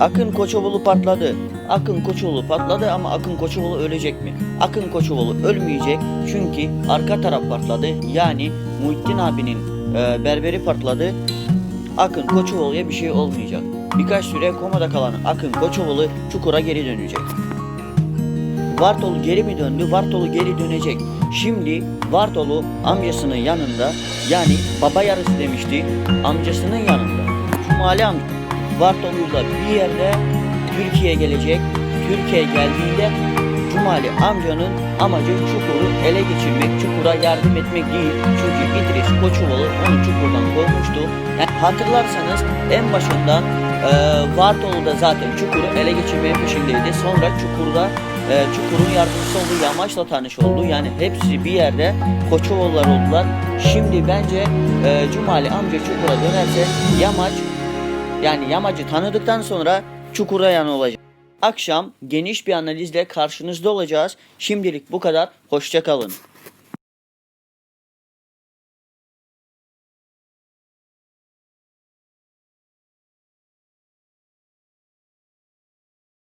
Akın Koçovalı patladı. Akın Koçovalı patladı ama Akın Koçovalı ölecek mi? Akın Koçovalı ölmeyecek çünkü arka taraf patladı. Yani Muhittin abinin e, berberi patladı. Akın Koçovalı'ya bir şey olmayacak. Birkaç süre komada kalan Akın Koçovalı çukura geri dönecek. Vartolu geri mi döndü? Vartolu geri dönecek. Şimdi Vartolu amcasının yanında yani baba yarısı demişti amcasının yanında. Cumali amca Vartolu'yla bir yerde Türkiye gelecek. Türkiye geldiğinde Cumali amcanın amacı çukuru ele geçirmek, çukura yardım etmek değil. Çünkü İdris Koçovalı onu çukurdan kovmuştu. Yani hatırlarsanız en başından e, Vartolu da zaten çukuru ele geçirmeye peşindeydi. Sonra çukurda e, Çukur'un yardımcısı olduğu Yamaç'la tanış oldu. Yani hepsi bir yerde Koçovalılar oldular. Şimdi bence e, Cumali amca Çukur'a dönerse Yamaç yani Yamaç'ı tanıdıktan sonra Çukur'a yan olacak. Akşam geniş bir analizle karşınızda olacağız. Şimdilik bu kadar. Hoşça kalın.